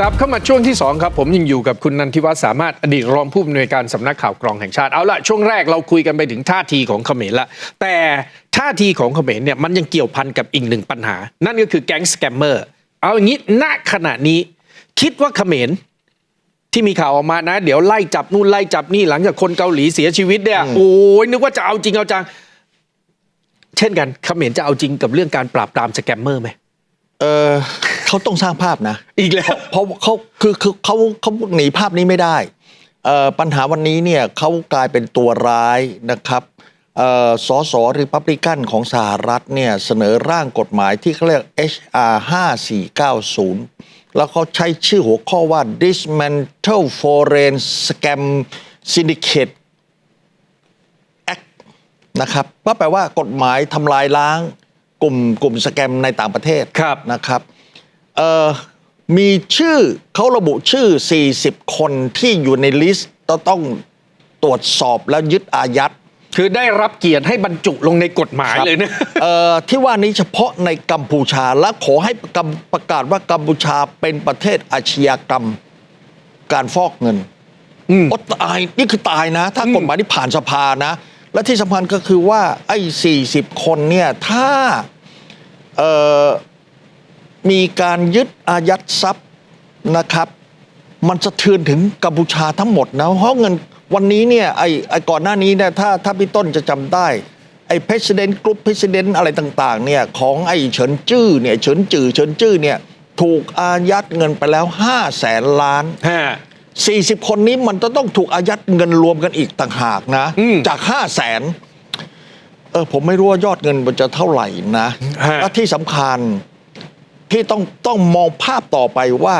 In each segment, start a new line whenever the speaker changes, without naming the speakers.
กลับเข้ามาช่วงที่ 2 ครับ ผมยังอยู่กับคุณนันทิวัฒน์สามารถอดีตรองผู้อำนวยการสำนักข่าวกรองแห่งชาติ เอาละช่วงแรกเราคุยกันไปถึงท่าทีของเขมรละแต่ท่าทีของเขมรเนี่ยมันยังเกี่ยวพันกับอีกหนึ่งปัญหา นั่นก็คือแก๊งสแกมเมอร์เอาอย่างนี้ณขณะนี้ คิดว่าเขมรที่มีข่าวออกมานะ เดี๋ยวไล่จับนู่นไล่จับนี่หลังจากคนเกาหลีเสียชีวิตเนี่ยโอ้ยนึกว่าจะเอาจริงเอาจัง เช่นกันเขมรจะเอาจริงกับเรื่องการปราบปรามสแกมเมอร์ไหม
เออ เขาต้องสร้างภาพนะ
อีกแล้ว
เพราะเขาคือคือเขาเขาหนีภาพนี้ไม่ได้เอ่อปัญหาวันนี้เนี่ยเขากลายเป็นตัวร้ายนะครับเอ่อสสริพับลิกันของสหรัฐเนี่ยเสนอร่างกฎหมายที่เขาเรียก HR 5490 แล้วเขาใช้ชื่อหัวข้อว่า dismantle foreign scam syndicate Act นะครับก็แปลว่ากฎหมายทำลายล้างกลุ่มกลุ่มสแกมในต่างประเทศ
ครับ
นะครับ เอ่อมีชื่อเขาระบุชื่อ 40 คนที่อยู่ในลิสต์ต้องต้องตรวจสอบแล้วยึดอายัด
คือได้รับเกียรติให้บรรจุลงในกฎหมาย
ครับ
เลยนะ
เอ่อที่ว่านี้เฉพาะในกัมพูชาและขอให้ประกาศประกาศว่ากัมพูชาเป็นประเทศอาชญากรรมการฟอกเงิน
อืม
โอ้ตายนี่คือตายนะ ถ้า
อืม
กฎหมายที่ผ่านสภานะ และที่สำคัญก็คือว่าไอ้40 คนเนี่ยถ้า เอ่อ มีการยึดอายัดทรัพย์นะครับ มันสะเทือนถึงกัมพูชาทั้งหมดนะเพราะเงินวันนี้เนี่ยไอ้ไอ้ก่อนหน้านี้เนี่ยถ้าถ้าพี่ต้นจะจำได้ไอ้ president group president อะไรต่างๆเนี่ยของไอ้เฉินจื้อเนี่ยเฉินจื้อเฉินจื้อเนี่ยถูกอายัดเงินไปแล้ว5แสนล้าน
ฮะ
40 คนนี้มันจะต้องถูกอายัดเงินรวมกันอีกต่างหากนะ
อืม
จาก5 0 0แสนเออผมไม่รู้ว่ายอดเงินมันจะเท่าไหร่นะ
ฮะ
และที่สำคัญ ที่ต้องต้องมองภาพต่อไปว่า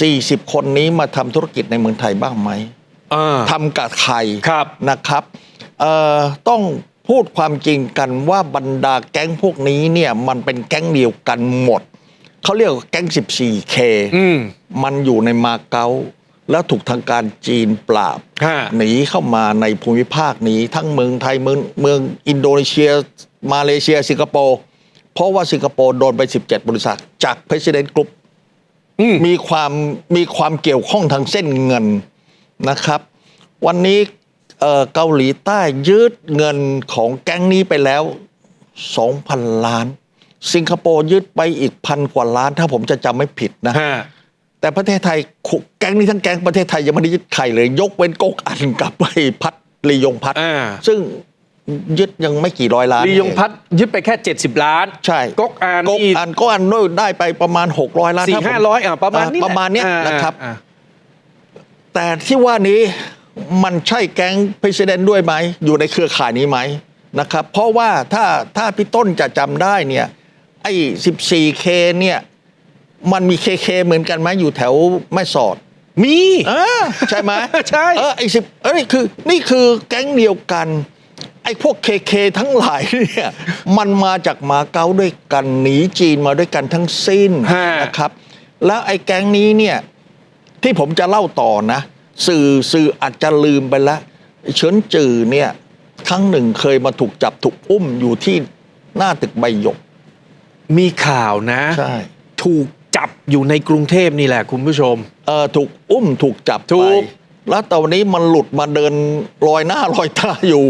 40 คนนี้มาทำธุรกิจในเมืองไทยบ้างไหม
อ่า
ทำกับใคร
ครับ
นะครับเอ่อต้องพูดความจริงกันว่าบรรดาแก๊งพวกนี้เนี่ยมันเป็นแก๊งเดียวกันหมด เขาเรียกว่าแก๊ง 14K
อืม
มันอยู่ในมาเก๊าแล้วถูกทางการจีนปราบ
ฮะ
หนีเข้ามาในภูมิภาคนี้ ทั้งเมืองไทยเมืองเมืองอินโดนีเซีย มาเลเซียสิงคโปร์ เพราะว่าสิงคโปร์โดนไป 17 บริษัท จาก President Group
อืม
มีความมีความเกี่ยวข้องทางเส้นเงินนะครับ วันนี้เอ่อเกาหลีใต้ยืดเงินของแก๊งนี้ไปแล้ว 2,000 ล้าน สิงคโปร์ยึดไปอีกพันกว่าล้าน ถ้าผมจะจำไม่ผิดนะ
ฮะ
แต่ประเทศไทยขุแก๊งนี้ทั้งแก๊งประเทศไทยยังไม่ได้ยึดใครเลย ยกเว้นก๊กอันกับไอ้พัดลียงพัด
อ่า
ซึ่ง ยึดยังไม่กี่ร้อยล้าน
ลียงพัดยึดไปแค่ 70 ล้าน
ใช่
ก๊กอาน
ก๊ก
นี่
อันก๊กอันด้วยได้ไปประมาณ 600 ล้าน
สี่
ถ้ผม
ห้าร้อยอะประมาณนี้แหล
ประมาณเนี้ย
อ่
นะครับ
อ่า
แต่ที่ว่านี้มันใช่แก๊งพ e เ i ดนด้วยไหม อยู่ในเครือข่ายนี้ไหมนะครับ เพราะว่าถ้าถ้าพี่ต้นจะจำได้เนี่ยไอ้ 14K เนี่ยมันมี KK เหมือนกันไหมอยู่แถวแม่สอด
มี
เออใช่ไหม
ใช่
เออไอ้สิบเอ้ยคือ นี่คือแก๊งเดียวกัน ไอ้พวกเคเคทั้งหลายเนี่ยมันมาจากมาเก๊าด้วยกันหนีจีนมาด้วยกันทั้งสิ้น
ฮะ
นะครับ แล้วไอ้แก๊งนี้เนี่ยที่ผมจะเล่าต่อนะ สื่อสื่ออาจจะลืมไปแล้วไอ้เฉินจือเนี่ยครั้งหนึ่งเคยมาถูกจับถูกอุ้มอยู่ที่หน้าตึกใบหยก
มีข่าวนะ
ใช่
ถูกจับอยู่ในกรุงเทพนี่แหละคุณผู้ชม
เออถูกอุ้มถูกจับ
ถู
ไป
ก
แล้วตอนนี้มันหลุดมาเดินลอยหน้าลอยตาอยู่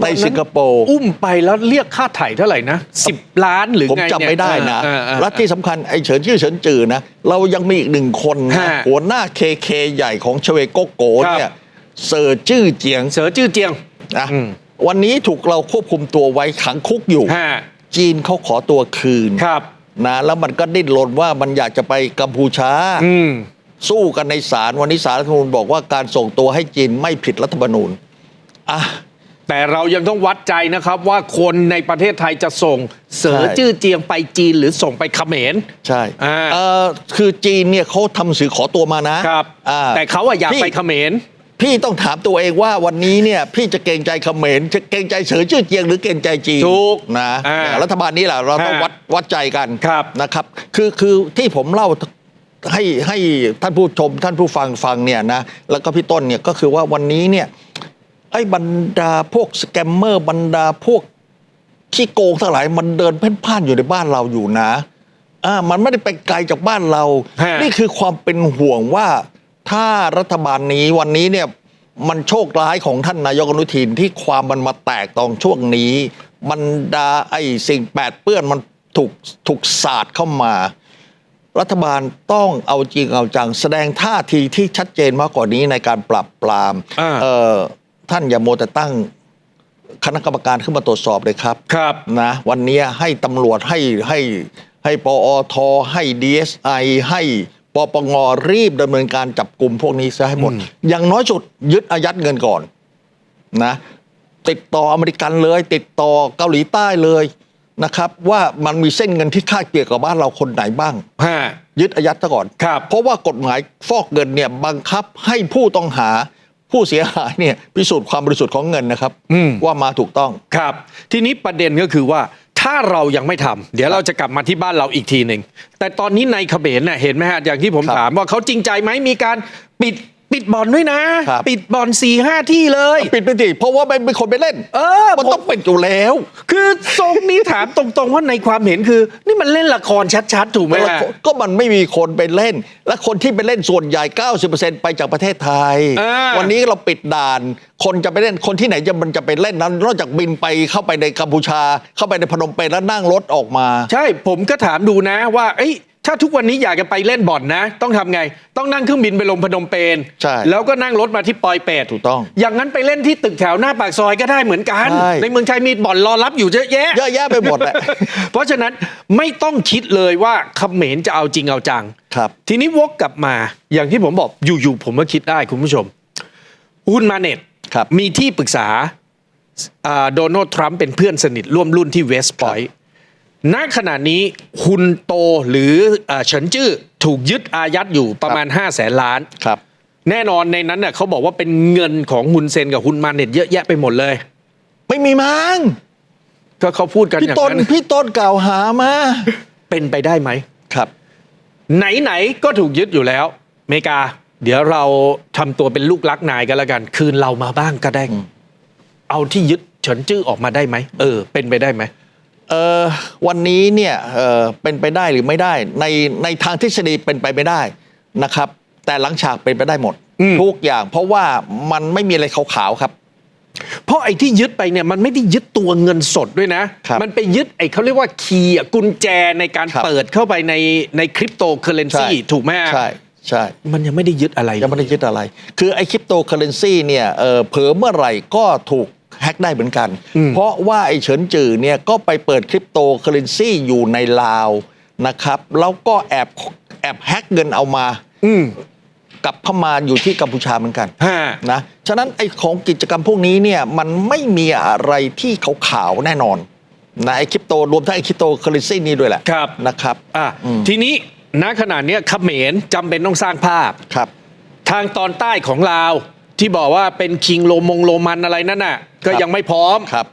ในสิงคโปร์
อุ้มไปแล้วเรียกค่าไถ่เท่าไหร่นะสิบล้านหรือ
ผม
ไง
จำไม่ได้นะ
เออเออเออ
และที่สำคัญไอ้เฉินชื่อเฉินจือนะ เรายังมีอีกหนึ่งคนนะ
ฮะ
หัวหน้าเคเคใหญ่ของชเวโกโก
ครับ
เนี่ยเซอร์จื้อเจียง
เสือจื้อเจียง
นะ
อืม
วันนี้ถูกเราควบคุมตัวไว้ขังคุกอยู่
ฮะ
จีนเขาขอตัวคืน
ครับ
นะแล้วมันก็ดิ้นรนว่ามันอยากจะไปกัมพูชา
อืม
สู้กันในศาลวันนี้ศาลรัฐธรรมนูญบอกว่าการส่งตัวให้จีนไม่ผิดรัฐธรรมนูญอะ
แต่เรายังต้องวัดใจนะครับว่าคนในประเทศไทยจะส่งเสือ
ใช่
จื้อเจียงไปจีนหรือส่งไปเขมร
ใช่
อ่า
เอ่อคือจีนเนี่ยเขาทำสื่อขอตัวมานะครับ อ่
แต่เขาอะอยาก
พี่
ไปเขมร
พี่ต้องถามตัวเองว่าวันนี้เนี่ยพี่จะเกรงใจเขมรจะเกรงใจเสือชื่อเจียงหรือเกรงใจจีน
ถูก
นะ
อ่า
รัฐบาลนี้แหละเราต้อง
ฮะ
วัดวัดใจกัน
ครับ
นะครับ คือคือที่ผมเล่าให้ให้ท่านผู้ชมท่านผู้ฟังฟังเนี่ยนะแล้วก็พี่ต้นเนี่ยก็คือว่าวันนี้เนี่ย ไอ้บรรดาพวกสแกมเมอร์บรรดาพวกขี้โกงทั้งหลายมันเดินเพ่นพ่านอยู่ในบ้านเราอยู่นะอ่ามันไม่ได้ไปไกลจากบ้านเรา
ฮะ
นี่คือความเป็นห่วงว่าถ้ารัฐบาลนี้วันนี้เนี่ยมันโชคร้ายของท่านนายกอนุทินที่ความมันมาแตกตอนช่วงนี้มันดาไอ้สิ่งแปดเปื้อนมันถูกถูกสาดเข้ามา รัฐบาลต้องเอาจริงเอาจังแสดงท่าทีที่ชัดเจนมากกว่านี้ในการปรับปราม
อ่า
เอ่อ ท่านอย่าโมวแต่ตั้งคณะกรรมการขึ้นมาตรวจสอบเลยครับ
ครับ
นะ วันนี้ให้ตำรวจให้ให้ให้ปอทให้ DSI ให้ปปงรีบดำเนินการจับกลุ่มพวกนี้ซะให้หมด
อืม
อย่างน้อยสุดยึดอายัดเงินก่อนนะ ติดต่ออเมริกันเลย ติดต่อเกาหลีใต้เลยนะครับ ว่ามันมีเส้นเงินที่คาดเกี่ยวกับบ้านเราคนไหนบ้าง
ฮะ
ยึดอายัดซะก่อน
ครับ
เพราะว่ากฎหมายฟอกเงินเนี่ยบังคับให้ผู้ต้องหา ผู้เสียหายเนี่ยพิสูจน์ความบริสุทธิ์ของเงินนะครับ
อืม
ว่ามาถูกต้อง
ครับ ทีนี้ประเด็นก็คือว่าถ้าเรายังไม่ทำเดี๋ยวเราจะกลับมาที่บ้านเราอีกทีหนึ่งแต่ตอนนี้ในเขมรน่ะเห็นไหมฮะอย่างที่ผม
ครับ
ถามว่าเขาจริงใจไหมมีการปิด ปิดบ่อนด้วยนะ
ครับ
ปิดบ่อนสี่ห้าที่เลย
ปิดไปสิเพราะว่าไม่เป็นคนไปเล่น
เออ
มันต้อง
ผม
ปิดอยู่แล้ว
คือทรงนี้ถามตรงๆว่าในความเห็นคือ นี่มันเล่นละครชัดๆ ถูกไหมฮะ
ก็มันไม่มีคนไปเล่น และคนที่ไปเล่นส่วนใหญ่ 90%ไปจากประเทศไทย
อ่า
วันนี้เราปิดด่าน คนจะไปเล่นคนที่ไหนจะมันจะไปเล่นนั้น นอกจากบินไปเข้าไปในกัมพูชา เข้าไปในพนมเปญแล้วนั่งรถออกมา
ใช่ผมก็ถามดูนะว่า เอ้ย ถ้าทุกวันนี้อยากจะไปเล่นบ่อนนะ ต้องทำไง ต้องนั่งเครื่องบินไปลงพนมเปญ
ใช่
แล้วก็นั่งรถมาที่ปอยเปต
ถูกต้อง
อย่างนั้นไปเล่นที่ตึกแถวหน้าปากซอยก็ได้เหมือนกัน
ใช่
ในเมืองไทยมีบ่อนรอรับอยู่เยอะแยะ
เยอะแยะไปหมดแหละ
เพราะฉะนั้นไม่ต้องคิดเลยว่าเขมรจะเอาจริงเอาจัง
ครับ
ทีนี้วกกลับมาอย่างที่ผมบอกอยู่ๆผมก็คิดได้คุณผู้ชมฮุนมาเน็ต
ครับ
มีที่ปรึกษาโดนัลด์ทรัมป์เป็นเพื่อนสนิทร่วมรุ่นที่เวสต์พอยต์ ณขณะนี้ฮุนโตหรือเอ่อเฉินจื้อถูกยึดอายัดอยู่ประมาณ 5 0 0แสนล้าน
ครับ
แน่นอนในนั้นเน่ยเขาบอกว่าเป็นเงินของฮุนเซนกับฮุนมาเน็ตเยอะแยะไปหมดเลย
ไม่มีมั้ง
ก็เขาพูดกันอ
พี่
ย่าง
ต้น
นั้น
พี่ต้นกล่าวหามา
เป็นไปได้ไหม
ครับ
ไหนๆก็ถูกยึดอยู่แล้วอเมริกา เดี๋ยวเราทำตัวเป็นลูกรักนายกันแล้วกัน คืนเรามาบ้างก็ได้
อืม
เอาที่ยึดเฉินจื้อออกมาได้ไหมเออ เป็นไปได้ไหม
เออ วันนี้เนี่ยเออเป็นไปได้หรือไม่ได้ ในในทางทฤษฎีเป็นไปไม่ได้นะครับ แต่หลังฉากเป็นไปได้หมด
อืม
ทุกอย่าง เพราะว่ามันไม่มีอะไรขาวๆครับ
เพราะไอ้ที่ยึดไปเนี่ยมันไม่ได้ยึดตัวเงินสดด้วยนะ
ครับ
มันไปยึดไอ้เขาเรียกว่าคีย์อะกุญแจในการ
ครับ
เปิดเข้าไปในในคริปโตเคอเรนซีถูกไหมฮะ
ใช่ใช่
มันยังไม่ได้ยึดอะไร
ยังไม่ได้ยึดอะไร คือไอ้คริปโตเคอเรนซีเนี่ยเออเผลอเมื่อไหร่ก็ถูก แฮ็กได้เหมือนกัน
อืม
เพราะว่าไอ้เฉินจือเนี่ยก็ไปเปิดคริปโตเคอเรนซีอยู่ในลาวนะครับ แล้วก็แอบแอบแฮ็กเงินเอามา
อืม
กลับเข้ามาอยู่ที่กัมพูชาเหมือนกัน
ฮะ
นะฉะนั้นไอ้ของกิจกรรมพวกนี้เนี่ยมันไม่มีอะไรที่ขาวๆแน่นอนนะไอ้คริปโตรวมทั้งไอ้คริปโตเคอเรนซีนี่ด้วยแหละ
ครับ
นะครับ
อะ
อืม
ทีนี้ณขณะเนี้ยเขมรจำเป็นต้องสร้างภาพ
ครับ
ทางตอนใต้ของลาว ที่บอกว่าเป็นคิงโลมงโรมันอะไรนั่นน่ะ ก็
ครับ
ยังไม่พร้อม
ครับ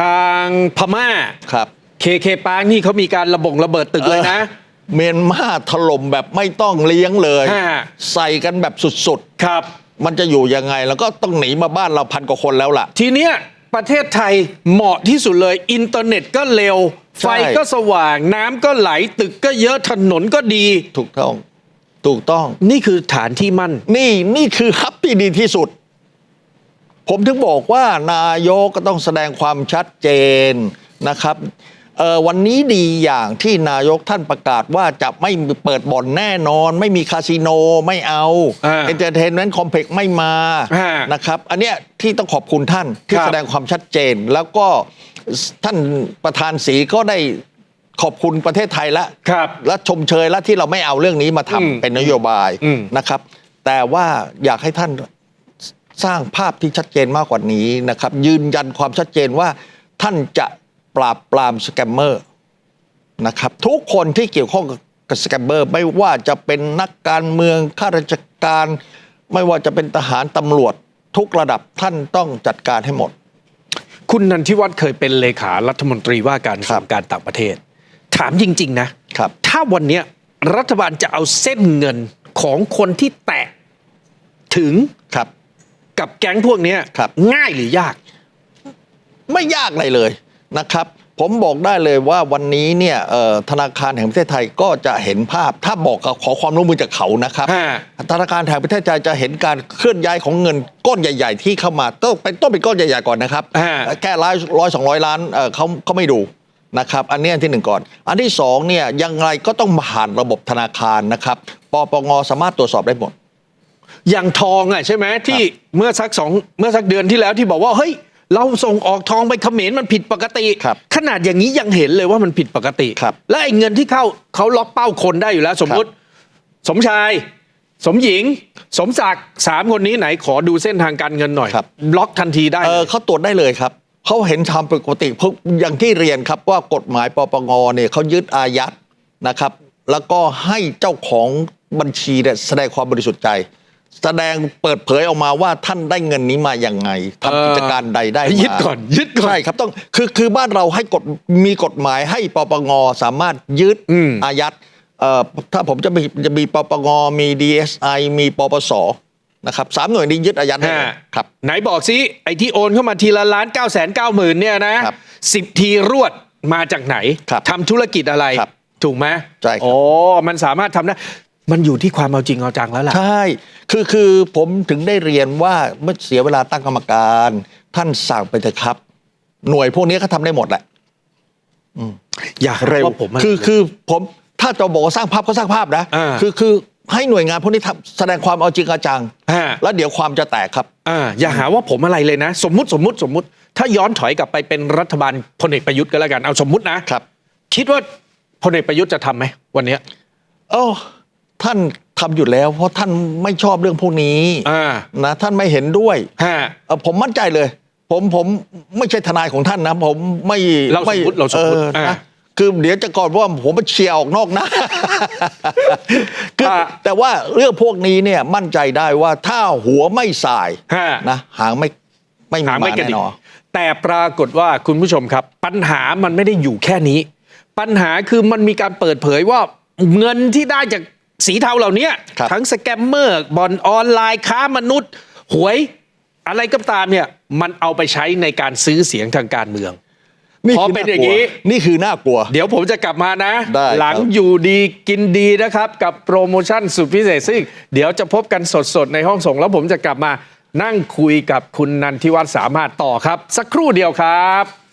ทางพม่า
ครับ
เคเคปางนี่เขามีการระบงระเบิดตึกเลยนะ
เออเมียนมาถล่มแบบไม่ต้องเลี้ยงเลย
ฮะ
ใส่กันแบบสุด
ครับ
ๆ มันจะอยู่ยังไง แล้วก็ต้องหนีมาบ้านเราพันกว่าคนแล้วล่ะ
ทีเนี้ยประเทศไทยเหมาะที่สุดเลย อินเทอร์เน็ตก็เร็ว
ใช่
ไฟก็สว่าง น้ำก็ไหลตึกก็เยอะถนนก็ดี
ถูกต้อง ถูกต้อง
นี่คือฐานที่มั่น
นี่นี่คือฮับที่ดีที่สุด ผมถึงบอกว่านายกก็ต้องแสดงความชัดเจนนะครับเอ่อวันนี้ดีอย่างที่นายกท่านประกาศว่าจะไม่เปิดบ่อนแน่นอน ไม่มีคาสิโนไม่เอา
อ่า
เอนเตอร์เทนเมนต์คอมเพล็กซ์ไม่มา
อ่า
นะครับ อันเนี้ยที่ต้องขอบคุณท่านที่
ครับ
แสดงความชัดเจน แล้วก็ท่านประธานสีก็ได้ ขอบคุณประเทศไทยละ
ครับ
และชมเชยและที่เราไม่เอาเรื่องนี้มาทำ
อืม
เป็นนโยบาย
อืม
นะครับ แต่ว่าอยากให้ท่านสร้างภาพที่ชัดเจนมากกว่านี้นะครับ ยืนยันความชัดเจนว่าท่านจะปราบปรามสแกมเมอร์ นะครับทุกคนที่เกี่ยวข้องกับสแกมเมอร์ไม่ว่าจะเป็นนักการเมืองข้าราชการ ไม่ว่าจะเป็นทหารตำรวจ ทุกระดับท่านต้องจัดการให้หมด
คุณนันทิวัฒน์เคยเป็นเลขารัฐมนตรีว่าการกระทรวงการต่างประเทศ ถามจริง ๆ นะ
ครับ
ถ้าวันเนี้ยรัฐบาลจะเอาเส้นเงินของคนที่แตะถึง
ครับ
กับแก๊งพวกเนี้ย
ครับ
ง่ายหรือยาก
ไม่ยากอะไรเลยนะครับ ผมบอกได้เลยว่าวันนี้เนี่ยเอ่อธนาคารแห่งประเทศไทยก็จะเห็นภาพ ถ้าบอกกับขอความร่วมมือจากเขานะครับ
ฮะ
ธนาคารแห่งประเทศไทยจะเห็นการเคลื่อนย้ายของเงินก้อนใหญ่ ๆ ที่เข้ามาต้องเป็นต้องเป็นก้อนใหญ่ๆก่อนนะครับ
ฮะ
แค่ร้อยร้อยสองร้อยล้านเอ่อเขาเขาไม่ดู นะครับ อันนี้อันที่หนึ่งก่อน อันที่สองเนี่ยยังไงก็ต้องผ่านระบบธนาคารนะครับปปงสามารถตรวจสอบได้หมด
อย่างทองอะใช่ไหมที่เมื่อสักสองเมื่อสักเดือนที่แล้วที่บอกว่าเฮ้ยเราส่งออกทองไปเขมรมันผิดปกติ
ครับ
ขนาดอย่างนี้ยังเห็นเลยว่ามันผิดปกติ
ครับ
และไอ้เงินที่เข้าเขาล็อกเป้าคนได้อยู่แล้ว สมมุติ สมชาย สมหญิง สมศักดิ์สามคนนี้ไหนขอดูเส้นทางการเงินหน่อย
ครับ
ล็อกทันทีได้
เอ
เล
อยเขาตรวจได้เลยครับ เขาเห็นทำปกติเพราะอย่างที่เรียนครับว่ากฎหมายปปงเนี่ยเขายึดอายัดนะครับ แล้วก็ให้เจ้าของบัญชีเนี่ยแสดงความบริสุทธิ์ใจ แสดงเปิดเผยออกมาว่าท่านได้เงินนี้มาอย่างไงทำกิจการใดได้มา
ยึดก่อนยึดก่อน
ใช่ครับต้องคือคือบ้านเราให้กฎมีกฎหมายให้ปปงสามารถยึด
อืม
อายัดเอ่อถ้าผมจะมีจะมีปปงมี DSI มีปปส นะครับสามหน่วยนี้ยึดอายัดได้เลย
ฮะ
ครับ
ไหนบอกซิไอ้ที่โอนเข้ามาทีละล้าน9ก้าแสนเก้าหมื่นเนี่ยนะครับ สิบทีรวดมาจากไหน
ครับ
ทำธุรกิจอะไร
ครับ
ถูกไหม
ใช่ครับ
โอ้มันสามารถทำได้มันอยู่ที่ความเอาจริงเอาจังแล้วล่ะ
ใช่ คือคือผมถึงได้เรียนว่าเมื่อเสียเวลาตั้งกรรมการ ท่านสั่งไปเถอะครับ หน่วยพวกนี้เขาทำได้หมดแหละ
อยาก
เร็ว
ว่าผมะ
คือคือผมถ้าจะบอกว่าสร้างภาพก็สร้างภาพนะ
อ่า
คือคือ ให้หน่วยงานพวกนี้ทำแสดงความเอาจริงเอาจัง
ฮะ
แล้วเดี๋ยวความจะแตกครับ
อ่าอย่าหาว่าผมอะไรเลยนะ สมมุติสมมุติสมมุติ ถ้าย้อนถอยกลับไปเป็นรัฐบาลพลเอกประยุทธ์ก็แล้วกันเอาสมมุตินะ
ครับ
คิดว่าพลเอกประยุทธ์จะทำไหมวันเนี้ย
โอ้ท่านทำอยู่แล้ว เพราะท่านไม่ชอบเรื่องพวกนี้
อ่า
นะท่านไม่เห็นด้วย
ฮะ
เอ่อผมมั่นใจเลย ผมผมไม่ใช่ทนายของท่านนะ ผมไม่
เราสมมุติ
ไเรา
สมมุติ
ออ
อ่า
นะ คือเดี๋ยวจะก่อนว่าผมไปเชียร์ออกนอกนะคือ
อ่า
แต่ว่าเรื่องพวกนี้เนี่ยมั่นใจได้ว่าถ้าหัวไม่สาย
ฮะ
นะหางไม่ไม่มี
หาไม่
มาก
ระ
แน่
ดิก
นอน
แต่ปรากฏว่าคุณผู้ชมครับ ปัญหามันไม่ได้อยู่แค่นี้ ปัญหาคือมันมีการเปิดเผยว่าเงินที่ได้จากสีเทาเหล่านี้
ครับ
ทั้งสแกมเมอร์บอลออนไลน์ค้ามนุษย์ หวยอะไรก็ตามเนี่ยมันเอาไปใช้ในการซื้อเสียงทางการเมือง พอเป็นอย่างนี้
นี้ นี่คือน่ากลัว
เดี๋ยวผมจะกลับมานะ
ได้ครับ
หลังอยู่ดีกินดีนะครับ กับโปรโมชั่นสุดพิเศษซึ่งเดี๋ยวจะพบกันสดๆ ในห้องส่งแล้วผมจะกลับมานั่งคุยกับคุณนันทิวัฒน์สามารถต่อครับ สักครู่เดียวครับ